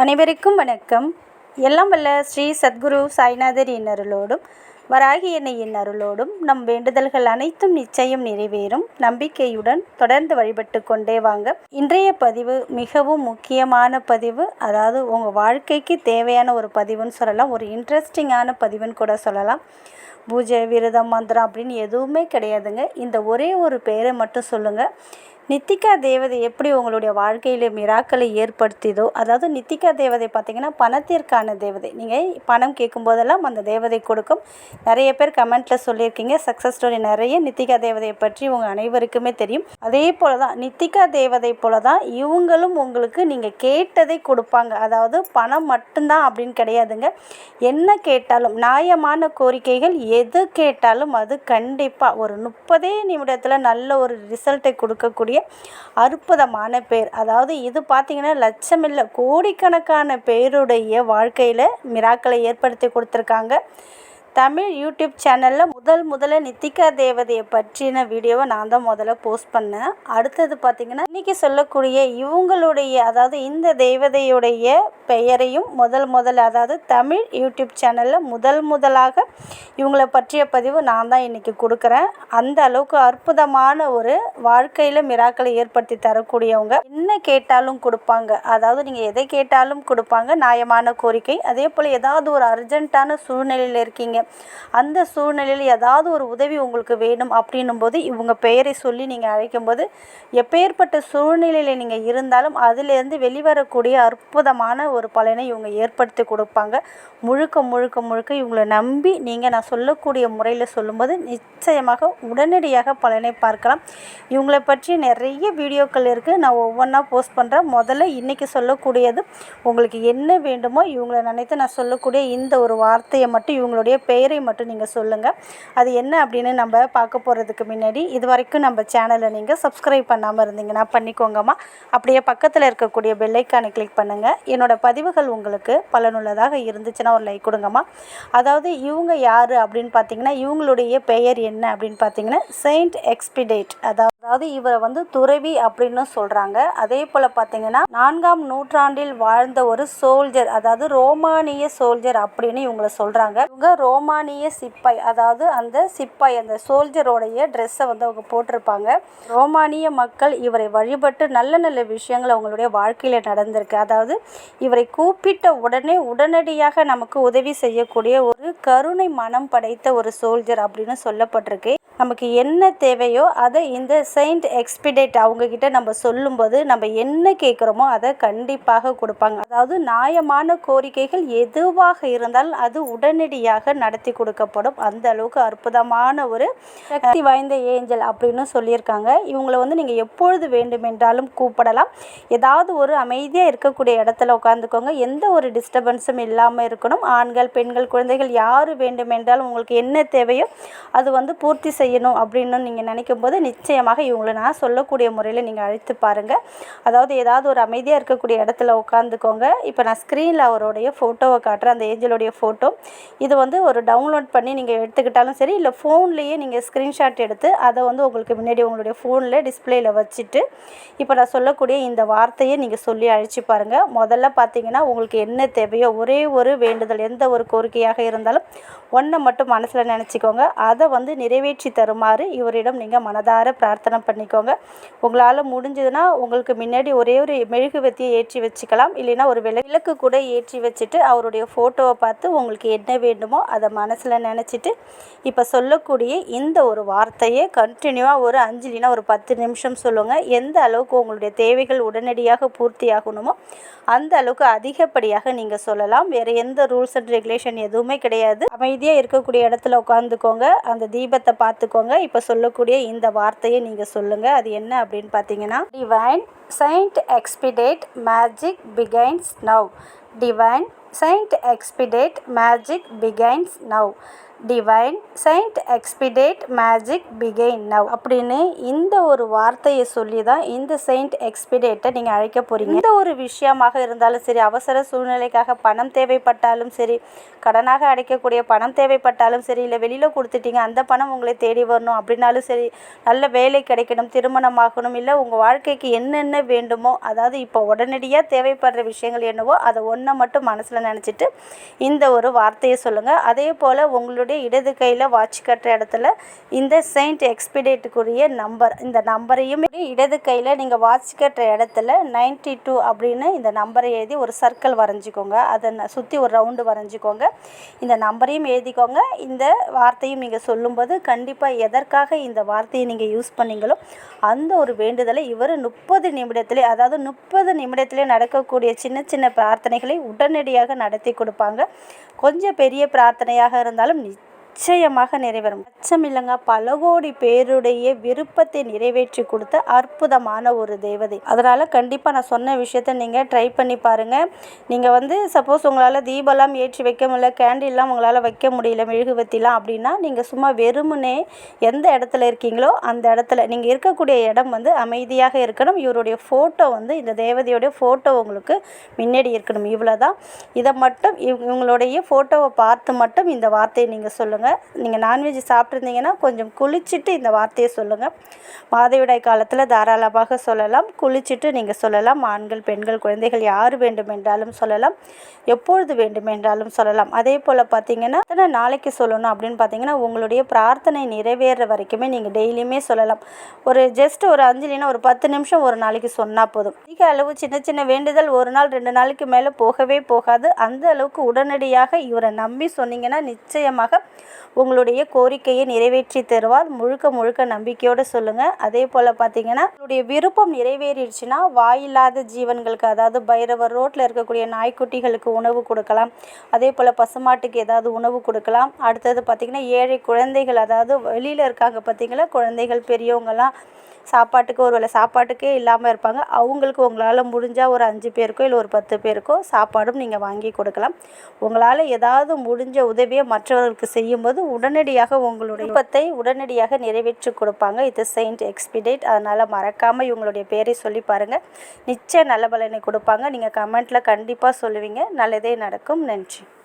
அனைவருக்கும் வணக்கம். எல்லாம் வல்ல ஸ்ரீ சத்குரு சாய்நாதர் இன்னருளோடும் வராகி எண்ணெயின் அருளோடும் நம் வேண்டுதல்கள் அனைத்தும் நிச்சயம் நிறைவேறும். நம்பிக்கையுடன் தொடர்ந்து வழிபட்டு கொண்டே வாங்க. இன்றைய பதிவு மிகவும் முக்கியமான பதிவு. அதாவது உங்கள் வாழ்க்கைக்கு தேவையான ஒரு பதிவுன்னு சொல்லலாம். ஒரு இன்ட்ரெஸ்டிங்கான பதிவுன்னு கூட சொல்லலாம். பூஜை விரதம் மந்திரம் அப்படின்னு எதுவுமே கிடையாதுங்க. இந்த ஒரே ஒரு பெயரை மட்டும் சொல்லுங்கள் நித்திகா தேவதை எப்படி உங்களுடைய வாழ்க்கையில் மிராக்களை ஏற்படுத்தியதோ அதாவது நித்திகா தேவதை பார்த்திங்கன்னா பணத்திற்கான தேவதை. நீங்கள் பணம் கேட்கும்போதெல்லாம் அந்த தேவதை கொடுக்கும். நிறைய பேர் கமெண்ட்டில் சொல்லியிருக்கீங்க சக்ஸஸ் ஸ்டோரி நிறைய நித்திகா தேவதையை பற்றி உங்கள் அனைவருக்குமே தெரியும். அதே போல் தான் நித்திகா தேவதை போல தான் இவங்களும் உங்களுக்கு நீங்கள் கேட்டதை கொடுப்பாங்க. அதாவது பணம் மட்டும்தான் அப்படின்னு கிடையாதுங்க. என்ன கேட்டாலும் நியாயமான கோரிக்கைகள் எது கேட்டாலும் அது கண்டிப்பாக ஒரு முப்பதே நிமிடத்தில் நல்ல ஒரு ரிசல்ட்டை கொடுக்கக்கூடிய அற்புதமான பேர். அதாவது இது பார்த்திங்கன்னா லட்சம் இல்லை கோடிக்கணக்கான பேருடைய வாழ்க்கையில் மிராக்களை ஏற்படுத்தி கொடுத்துருக்காங்க. தமிழ் யூடியூப் சேனலில் முதல் முதல்ல நித்திகா தேவதையை பற்றின வீடியோவை நான் தான் முதல்ல போஸ்ட் பண்ணேன். அடுத்தது பார்த்திங்கன்னா இன்றைக்கி சொல்லக்கூடிய இவங்களுடைய அதாவது இந்த தேவதையுடைய பெயரையும் முதல் முதல் அதாவது தமிழ் யூடியூப் சேனலில் முதல் முதலாக இவங்கள பற்றிய பதிவு நான் தான் இன்றைக்கி கொடுக்குறேன். அந்த அளவுக்கு அற்புதமான ஒரு வாழ்க்கையில் மிராக்களை ஏற்படுத்தி தரக்கூடியவங்க. என்ன கேட்டாலும் கொடுப்பாங்க. அதாவது நீங்கள் எதை கேட்டாலும் கொடுப்பாங்க. நியாயமான கோரிக்கை. அதே போல் ஏதாவது ஒரு அர்ஜென்ட்டான சூழ்நிலையில் இருக்கீங்க அந்த சூழ்நிலையில் ஏதாவது ஒரு உதவி உங்களுக்கு வேணும் அப்படின்னும் போது இவங்க பெயரை சொல்லி நீங்கள் அழைக்கும்போது எப்பேற்பட்ட சூழ்நிலையில் நீங்கள் இருந்தாலும் அதிலேருந்து வெளிவரக்கூடிய அற்புதமான ஒரு பலனை இவங்க ஏற்படுத்தி கொடுப்பாங்க. முழுக்க முழுக்க முழுக்க இவங்களை நம்பி நீங்கள் நான் சொல்லக்கூடிய முறையில் சொல்லும்போது நிச்சயமாக உடனடியாக பலனை பார்க்கலாம். இவங்களை பற்றி நிறைய வீடியோக்கள் இருக்குது நான் ஒவ்வொன்றா போஸ்ட் பண்ணுறேன் முதல்ல இன்றைக்கி சொல்லக்கூடியது உங்களுக்கு என்ன வேண்டுமோ இவங்களை நினைத்து நான் சொல்லக்கூடிய இந்த ஒரு வார்த்தையை மட்டும் இவங்களுடைய பெயரை மட்டும் நீங்கள் சொல்லுங்கள் அது என்ன அப்படின்னு நம்ம பார்க்க போகிறதுக்கு முன்னாடி இது வரைக்கும் நம்ம சேனலை நீங்கள் சப்ஸ்கிரைப் பண்ணாமல் இருந்தீங்கன்னா பண்ணிக்கோங்கம்மா. அப்படியே பக்கத்தில் இருக்கக்கூடிய பெல்லைக்கானை கிளிக் பண்ணுங்கள் என்னோடய பதிவுகள் உங்களுக்கு பலனுள்ளதாக இருந்துச்சுன்னா ஒரு லைக் கொடுங்கம்மா. அதாவது இவங்க யார் அப்படின்னு பார்த்தீங்கன்னா இவங்களுடைய பெயர் என்ன அப்படின்னு பார்த்தீங்கன்னா செயின்ட் எக்ஸ்பிடேட் அதாவது அதாவது இவரை வந்து துறவி அப்படின்னு சொல்கிறாங்க அதே போல் பார்த்தீங்கன்னா நான்காம் நூற்றாண்டில் வாழ்ந்த ஒரு சோல்ஜர் அதாவது ரோமானிய சோல்ஜர் அப்படின்னு இவங்களை சொல்கிறாங்க இவங்க ரோமானிய சிப்பாய் அதாவது அந்த சிப்பாய் அந்த சோல்ஜரோடைய ட்ரெஸ்ஸை வந்து அவங்க போட்டிருப்பாங்க. ரோமானிய மக்கள் இவரை வழிபட்டு நல்ல நல்ல விஷயங்கள் அவங்களுடைய வாழ்க்கையில் நடந்திருக்கு. அதாவது இவரை கூப்பிட்ட உடனே உடனடியாக நமக்கு உதவி செய்யக்கூடிய ஒரு கருணை மனம் படைத்த ஒரு சோல்ஜர் அப்படின்னு சொல்லப்பட்டிருக்கு. நமக்கு என்ன தேவையோ அதை இந்த செயின்ட் எக்ஸ்பிடேட் அவங்கக்கிட்ட நம்ம சொல்லும்போது நம்ம என்ன கேட்குறோமோ அதை கண்டிப்பாக கொடுப்பாங்க. அதாவது நியாயமான கோரிக்கைகள் எதுவாக இருந்தாலும் அது உடனடியாக நடத்தி கொடுக்கப்படும். அந்த அளவுக்கு அற்புதமான ஒரு சக்தி வாய்ந்த ஏஞ்சல் அப்படின்னு சொல்லியிருக்காங்க. இவங்களை வந்து நீங்கள் எப்பொழுது வேண்டுமென்றாலும் கூப்பிடலாம். ஏதாவது ஒரு அமைதியாக இருக்கக்கூடிய இடத்துல உட்காந்துக்கோங்க எந்த ஒரு டிஸ்டர்பன்ஸும் இல்லாமல் இருக்கணும். ஆண்கள் பெண்கள் குழந்தைகள் யார் வேண்டுமென்றாலும் உங்களுக்கு என்ன தேவையோ அது வந்து பூர்த்தி செய்யணும் அப்படின்னு நீங்கள் நினைக்கும் போது நிச்சயமாக இவங்களை நான் சொல்லக்கூடிய முறையில் நீங்கள் அழைத்து பாருங்கள் அதாவது ஏதாவது ஒரு அமைதியாக இருக்கக்கூடிய இடத்துல உட்காந்துக்கோங்க இப்போ நான் ஸ்க்ரீனில் அவருடைய ஃபோட்டோவை காட்டுறேன். அந்த ஏஞ்சலுடைய ஃபோட்டோ இது வந்து ஒரு டவுன்லோட் பண்ணி நீங்கள் எடுத்துக்கிட்டாலும் சரி இல்லை ஃபோன்லேயே நீங்கள் ஸ்க்ரீன்ஷாட் எடுத்து அதை வந்து உங்களுக்கு முன்னாடி உங்களுடைய ஃபோனில் டிஸ்பிளேயில் வச்சுட்டு இப்போ நான் சொல்லக்கூடிய இந்த வார்த்தையை நீங்கள் சொல்லி அழைச்சி பாருங்கள் முதல்ல பார்த்தீங்கன்னா உங்களுக்கு என்ன தேவையோ ஒரே ஒரு வேண்டுதல் எந்த ஒரு கோரிக்கையாக இருந்தாலும் ஒன்றை மட்டும் மனசில் நினச்சிக்கோங்க. அதை வந்து நிறைவேற்றி தருமாறு இவரிடம் நீங்கள் மனதார பிரார்த்தனை பண்ணிக்கோங்க. உங்களால் முடிஞ்சதுன்னா உங்களுக்கு முன்னாடி ஒரே ஒரு மெழுகுவத்தியை ஏற்றி வச்சுக்கலாம். இல்லைன்னா ஒரு விளக்கு கூட ஏற்றி வச்சுட்டு அவருடைய ஃபோட்டோவை பார்த்து உங்களுக்கு என்ன வேண்டுமோ அதை மனசில் நினச்சிட்டு இப்போ சொல்லக்கூடிய இந்த ஒரு வார்த்தையை கண்டினியூவாக ஒரு அஞ்சலினா ஒரு பத்து நிமிஷம் சொல்லுங்கள் எந்த அளவுக்கு உங்களுடைய தேவைகள் உடனடியாக பூர்த்தி ஆகணுமோ அந்த அளவுக்கு அதிகப்படியாக நீங்கள் சொல்லலாம். வேறு எந்த ரூல்ஸ் அண்ட் ரெகுலேஷன் எதுவுமே கிடையாது. அமைதியாக இருக்கக்கூடிய இடத்துல உட்காந்துக்கோங்க அந்த தீபத்தை பார்த்து பார்த்துக்கோங்க. இப்போ சொல்லக்கூடிய இந்த வார்த்தையை நீங்கள் சொல்லுங்கள் அது என்ன அப்படின்னு பார்த்தீங்கன்னா divine saint expedite magic begins now divine saint expedite magic begins now divine saint expedite magic begin now அப்படின்னு இந்த ஒரு வார்த்தையை சொல்லி தான் இந்த செயின்ட் எக்ஸ்பிடேட்டை நீங்கள் அழைக்க போகிறீங்க எந்த ஒரு விஷயமாக இருந்தாலும் சரி அவசர சூழ்நிலைக்காக பணம் தேவைப்பட்டாலும் சரி கடனாக அடைக்கக்கூடிய பணம் தேவைப்பட்டாலும் சரி இல்லை வெளியில் கொடுத்துட்டீங்க அந்த பணம் உங்களை தேடி வரணும் அப்படின்னாலும் சரி நல்ல வேலை கிடைக்கணும் திருமணமாகணும் இல்லை உங்கள் வாழ்க்கைக்கு என்னென்ன வேண்டுமோ அதாவது இப்போ உடனடியாக தேவைப்படுற விஷயங்கள் என்னவோ அதை ஒன்றை மட்டும் மனசில் நினச்சிட்டு இந்த ஒரு வார்த்தையை சொல்லுங்கள் அதே போல் உங்களுடைய இடது கையில் வாட்ச் கட்டுற இடத்துல இந்த செயின்ட் எக்ஸ்பிடேட்டுக்குரிய நம்பர் இந்த நம்பரையும் இடது கையில் நீங்கள் வாட்ச் கட்டுற இடத்துல நைன்டி டூ அப்படின்னு இந்த நம்பரை எழுதி ஒரு சர்க்கிள் வரைஞ்சிக்கோங்க. அதை சுற்றி ஒரு ரவுண்டு வரைஞ்சிக்கோங்க. இந்த நம்பரையும் எழுதிக்கோங்க. இந்த வார்த்தையும் நீங்கள் சொல்லும்போது கண்டிப்பாக எதற்காக இந்த வார்த்தையை நீங்கள் யூஸ் பண்ணீங்களோ அந்த ஒரு வேண்டுதலை இவர் முப்பது நிமிடத்திலே அதாவது முப்பது நிமிடத்திலே நடக்கக்கூடிய சின்ன சின்ன பிரார்த்தனைகளை உடனடியாக நடத்தி கொடுப்பாங்க. கொஞ்சம் பெரிய பிரார்த்தனையாக இருந்தாலும் நிச்சயமாக நிறைவேறும். அச்சம் இல்லைங்க பல கோடி பேருடைய விருப்பத்தை நிறைவேற்றி கொடுத்த அற்புதமான ஒரு தேவதை. அதனால் கண்டிப்பாக நான் சொன்ன விஷயத்த நீங்கள் ட்ரை பண்ணி பாருங்கள் நீங்கள் வந்து சப்போஸ் உங்களால் தீபம்லாம் ஏற்றி வைக்க முடியல கேண்டில்லாம் உங்களால் வைக்க முடியல மெழுகுவத்திலாம் அப்படின்னா நீங்கள் சும்மா வெறுமனே எந்த இடத்துல இருக்கீங்களோ அந்த இடத்துல நீங்கள் இருக்கக்கூடிய இடம் வந்து அமைதியாக இருக்கணும். இவருடைய ஃபோட்டோ வந்து இந்த தேவதையோடைய ஃபோட்டோ உங்களுக்கு முன்னாடி இருக்கணும். இவ்வளோ தான் இதை மட்டும் இவங்களுடைய ஃபோட்டோவை பார்த்து மட்டும் இந்த வார்த்தையை நீங்கள் சொல்லுங்கள் நீங்கள் நான்வெஜ் சாப்பிட்ருந்தீங்கன்னா கொஞ்சம் குளிச்சுட்டு இந்த வார்த்தையை சொல்லுங்கள் மாதவிடாய் காலத்தில் தாராளமாக சொல்லலாம். குளிச்சுட்டு நீங்கள் சொல்லலாம். ஆண்கள் பெண்கள் குழந்தைகள் யார் வேண்டுமென்றாலும் சொல்லலாம். எப்பொழுது வேண்டுமென்றாலும் சொல்லலாம். அதே போல் பார்த்தீங்கன்னா எத்தனை நாளைக்கு சொல்லணும் அப்படின்னு பார்த்தீங்கன்னா உங்களுடைய பிரார்த்தனை நிறைவேற வரைக்குமே நீங்கள் டெய்லியுமே சொல்லலாம். ஒரு ஜஸ்ட் ஒரு அஞ்சலினா ஒரு பத்து நிமிஷம் ஒரு நாளைக்கு சொன்னால் போதும். அதிக அளவு சின்ன சின்ன வேண்டுதல் ஒரு நாள் ரெண்டு நாளைக்கு மேலே போகவே போகாது. அந்த அளவுக்கு உடனடியாக இவரை நம்பி சொன்னீங்கன்னா நிச்சயமாக உங்களுடைய கோரிக்கையை நிறைவேற்றி தருவார். முழுக்க முழுக்க நம்பிக்கையோடு சொல்லுங்கள் அதே போல் பார்த்தீங்கன்னா உங்களுடைய விருப்பம் நிறைவேறிடுச்சுன்னா வாயில்லாத ஜீவன்களுக்கு அதாவது பைரவர் ரோட்டில் இருக்கக்கூடிய நாய்க்குட்டிகளுக்கு உணவு கொடுக்கலாம். அதே போல் பசுமாட்டுக்கு ஏதாவது உணவு கொடுக்கலாம். அடுத்தது பார்த்திங்கன்னா ஏழை குழந்தைகள் அதாவது வெளியில் இருக்காங்க பார்த்திங்களா குழந்தைகள் பெரியவங்கள்லாம் சாப்பாட்டுக்கு ஒரு வேளை சாப்பாட்டுக்கே இல்லாமல் இருப்பாங்க. அவங்களுக்கு உங்களால் முடிஞ்சால் ஒரு அஞ்சு பேருக்கோ இல்லை ஒரு பத்து பேருக்கோ சாப்பாடும் நீங்கள் வாங்கி கொடுக்கலாம். உங்களால் ஏதாவது முடிஞ்ச உதவியை மற்றவர்களுக்கு செய்யும்போது உடனடியாக உங்களுடைய விருப்பத்தை உடனடியாக நிறைவேற்றி கொடுப்பாங்க. இது செயின்ட் எக்ஸ்பிடேட். அதனால் மறக்காமல் இவங்களுடைய பேரை சொல்லி பாருங்கள் நிச்சயம் நல்ல பலனை கொடுப்பாங்க. நீங்கள் கமெண்ட்டில் கண்டிப்பாக சொல்லுவீங்க. நல்லதே நடக்கும். நன்றி.